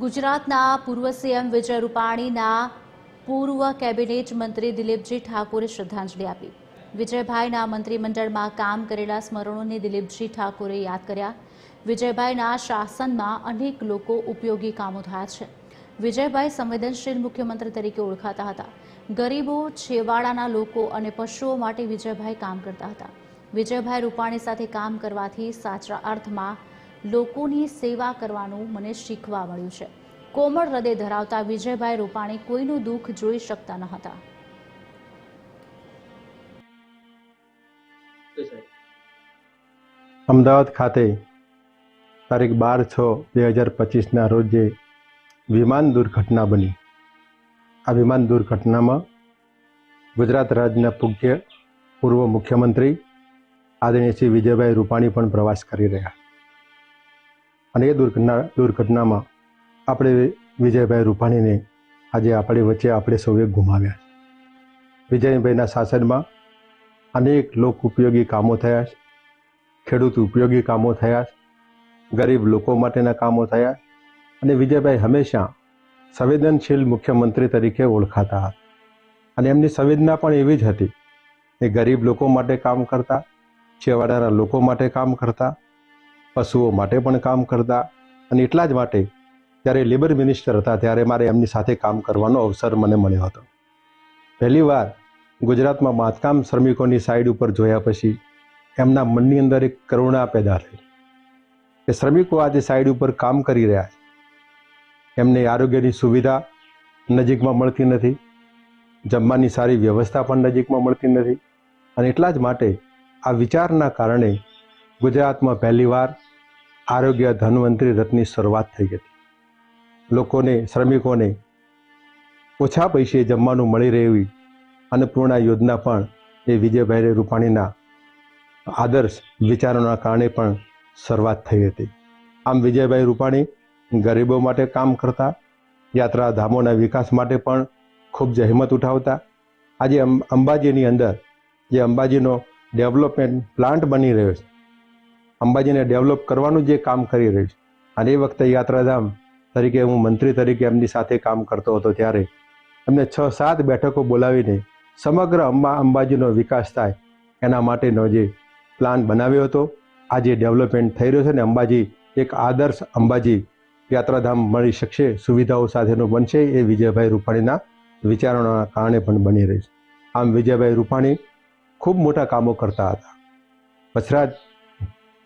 ગુજરાતના પૂર્વ સીએમ વિજય રૂપાણીના પૂર્વ કેબિનેટ મંત્રી દિલીપજી ઠાકોરે શ્રદ્ધાંજલિ આપી. વિજયભાઈના મંત્રીમંડળમાં કામ કરેલા સ્મરણોને દિલીપજી ઠાકોરે યાદ કર્યા. વિજયભાઈના શાસનમાં અનેક લોકો ઉપયોગી કામો થયા છે. વિજયભાઈ સંવેદનશીલ મુખ્યમંત્રી તરીકે ઓળખાતા હતા. ગરીબો, છેવાડાના લોકો અને પશુઓ માટે વિજયભાઈ કામ કરતા હતા. વિજયભાઈ રૂપાણી સાથે કામ કરવાથી સાચા અર્થમાં લોકોની સેવા કરવાનું મને શીખવા મળ્યું છે. કોમળ હૃદય ધરાવતા વિજયભાઈ રૂપાણી કોઈનું દુઃખ જોઈ શકતા ન હતા. અમદાવાદ ખાતે તારીખ બાર છ બે હજાર પચીસના રોજ વિમાન દુર્ઘટના બની. આ વિમાન દુર્ઘટનામાં ગુજરાત રાજ્યના પૂજ્ય પૂર્વ મુખ્યમંત્રી આદરણીય શ્રી વિજયભાઈ રૂપાણી પણ પ્રવાસ કરી રહ્યા. અને એ દુર્ઘટના, દુર્ઘટનામાં આપણે વિજયભાઈ રૂપાણીને આજે આપણી વચ્ચે આપણે સૌએ ગુમાવ્યા વિજયભાઈના શાસનમાં અનેક લોક ઉપયોગી કામો થયા છે. ખેડૂત ઉપયોગી કામો થયા ગરીબ લોકો માટેના કામો થયા અને વિજયભાઈ હંમેશા સંવેદનશીલ મુખ્યમંત્રી તરીકે ઓળખાતા હતા. અને એમની સંવેદના પણ એવી જ હતી એ ગરીબ લોકો માટે કામ કરતા, છેવાડાના લોકો માટે કામ કરતા પશુઓ માટે પણ કામ કરતા અને એટલા જ માટે જ્યારે લેબર મિનિસ્ટર હતા ત્યારે મારે એમની સાથે કામ કરવાનો અવસર મને મળ્યો હતો. પહેલીવાર ગુજરાતમાં બાંધકામ શ્રમિકોની સાઈડ ઉપર જોયા પછી એમના મનની અંદર એક કરુણા પેદા થઈ કે શ્રમિકો આજે સાઈડ ઉપર કામ કરી રહ્યા છે. એમને આરોગ્યની સુવિધા નજીકમાં મળતી નથી, જમવાની સારી વ્યવસ્થા પણ નજીકમાં મળતી નથી અને એટલા જ માટે આ વિચારના કારણે ગુજરાતમાં પહેલીવાર આરોગ્ય ધન્વંતરી રથની શરૂઆત થઈ હતી. લોકોને, શ્રમિકોને ઓછા પૈસે જમવાનું મળી રહેવી અન્નપૂર્ણા યોજના પણ એ વિજયભાઈ રૂપાણીના આદર્શ વિચારોના કારણે પણ શરૂઆત થઈ હતી. આમ વિજયભાઈ રૂપાણી ગરીબો માટે કામ કરતા યાત્રાધામોના વિકાસ માટે પણ ખૂબ જહેમત ઉઠાવતા, આજે અંબ- અંબાજીની અંદર જે અંબાજીનો ડેવલપમેન્ટ પ્લાન્ટ બની રહ્યો છે અંબાજીને ડેવલપ કરવાનું જે કામ કરી રહ્યું છે. અને એ વખતે યાત્રાધામ તરીકે હું મંત્રી તરીકે એમની સાથે કામ કરતો હતો ત્યારે એમને છ સાત બેઠકો બોલાવીને સમગ્ર અંબા અંબાજીનો વિકાસ થાય એના માટેનો જે પ્લાન બનાવ્યો હતો, આ જે ડેવલપમેન્ટ થઈ રહ્યો છે ને અંબાજી એક આદર્શ અંબાજી યાત્રાધામ મળી શકશે, સુવિધાઓ સાથેનું બનશે એ વિજયભાઈ રૂપાણીના વિચારોના કારણે પણ બની રહી છે. આમ વિજયભાઈ રૂપાણી ખૂબ મોટા કામો કરતા હતા. વછરાજ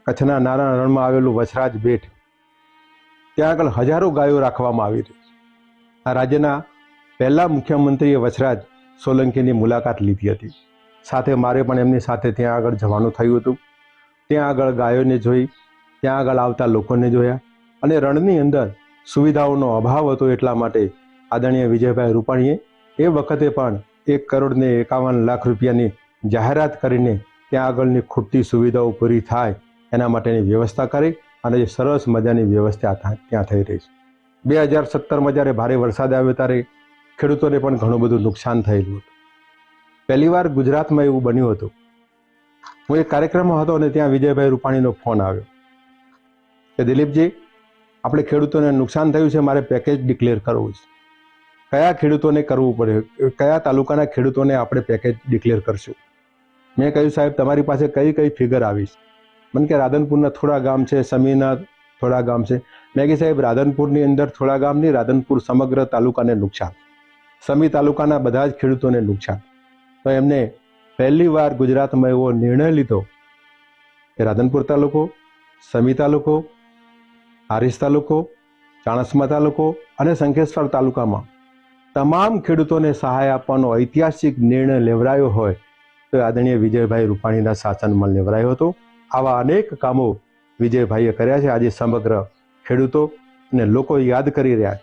કચ્છના નાના રણમાં આવેલું વછરાજ બેટ. ત્યાં આગળ હજારો ગાયો રાખવામાં આવી છે. આ રાજ્યના પહેલા મુખ્યમંત્રીએ વછરાજ સોલંકીની મુલાકાત લીધી હતી. સાથે મારે પણ એમની સાથે ત્યાં આગળ જવાનું થયું હતું. ત્યાં આગળ ગાયોને જોઈ, ત્યાં આગળ આવતા લોકોને જોયા અને રણની અંદર સુવિધાઓનો અભાવ હતો એટલા માટે આદરણીય વિજયભાઈ રૂપાણીએ એ વખતે પણ એક કરોડને એકાવન લાખ રૂપિયાની જાહેરાત કરીને ત્યાં આગળની ખૂટતી સુવિધાઓ પૂરી થાય એના માટેની વ્યવસ્થા કરી અને એ સરસ મજાની વ્યવસ્થા ત્યાં થઈ રહી છે. બે હજાર સત્તરમાં જ્યારે ભારે વરસાદ આવ્યો ત્યારે ખેડૂતોને પણ ઘણું બધું નુકસાન થયેલું હતું. પહેલીવાર ગુજરાતમાં એવું બન્યું હતું. હું એક કાર્યક્રમમાં હતો અને ત્યાં વિજયભાઈ રૂપાણીનો ફોન આવ્યો. કે દિલીપજી, આપણે ખેડૂતોને નુકસાન થયું છે, મારે પેકેજ ડિક્લેર કરવું છે. કયા ખેડૂતોને કરવું પડે? કયા તાલુકાના ખેડૂતોને આપણે પેકેજ ડિક્લેર કરશું? મેં કહ્યું, સાહેબ, તમારી પાસે કઈ કઈ ફિગર આવી છે? મને કે રાધનપુરના થોડા ગામ છે સમીના થોડા ગામ છે. મેં કહી સાહેબ, રાધનપુરની અંદર થોડા ગામ નહીં, રાધનપુર સમગ્ર તાલુકાને નુકસાન. સમી તાલુકાના બધા જ ખેડૂતોને નુકસાન. તો એમને પહેલી વાર ગુજરાતમાં એવો નિર્ણય લીધો કે રાધનપુર તાલુકો, સમી તાલુકો હારીસ તાલુકો, ચાણસ્મા તાલુકો અને શંખેશ્વર તાલુકામાં તમામ ખેડૂતોને સહાય આપવાનો ઐતિહાસિક નિર્ણય લેવડાયો હોય તો આદરણીય વિજયભાઈ રૂપાણીના શાસનમાં લેવરાયો હતો. આવા અનેક કામો વિજયભાઈએ કર્યા છે. આજે સમગ્ર ખેડૂતો અને લોકો યાદ કરી રહ્યા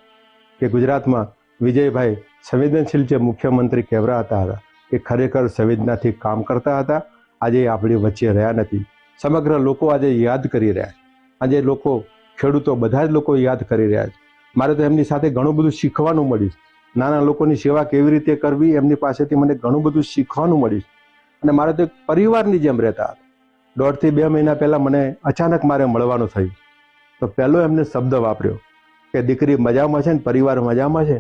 છે કે ગુજરાતમાં વિજયભાઈ સંવેદનશીલ જે મુખ્યમંત્રી કહેવરાતા હતા એ ખરેખર સંવેદનાથી કામ કરતા હતા. આજે આપણી વચ્ચે રહ્યા નથી. સમગ્ર લોકો આજે યાદ કરી રહ્યા છે. આજે લોકો, ખેડૂતો બધા જ લોકો યાદ કરી રહ્યા છે. મારે તો એમની સાથે ઘણું બધું શીખવાનું મળ્યું નાના લોકોની સેવા કેવી રીતે કરવી એમની પાસેથી મને ઘણું બધું શીખવાનું મળ્યું અને મારે તો એક પરિવારની જેમ રહેતા હતા. દોઢથી બે મહિના પહેલાં મને અચાનક મારે મળવાનું થયું. તો પહેલો એમને શબ્દ વાપર્યો કે દીકરી મજામાં છે ને પરિવાર મજામાં છે?